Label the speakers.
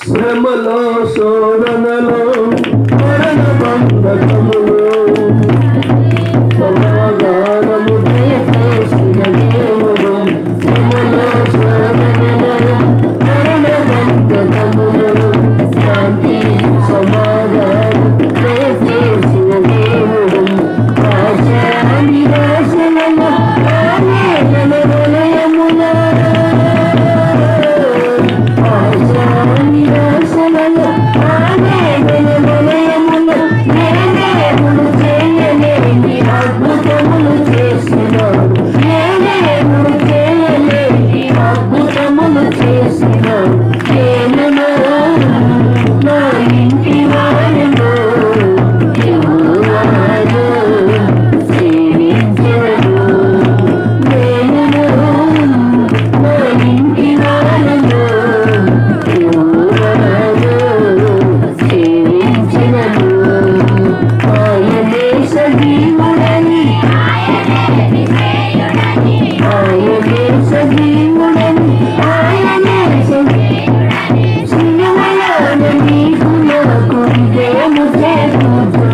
Speaker 1: శ్రమలో శోధనలో మరణ బంధకములో man of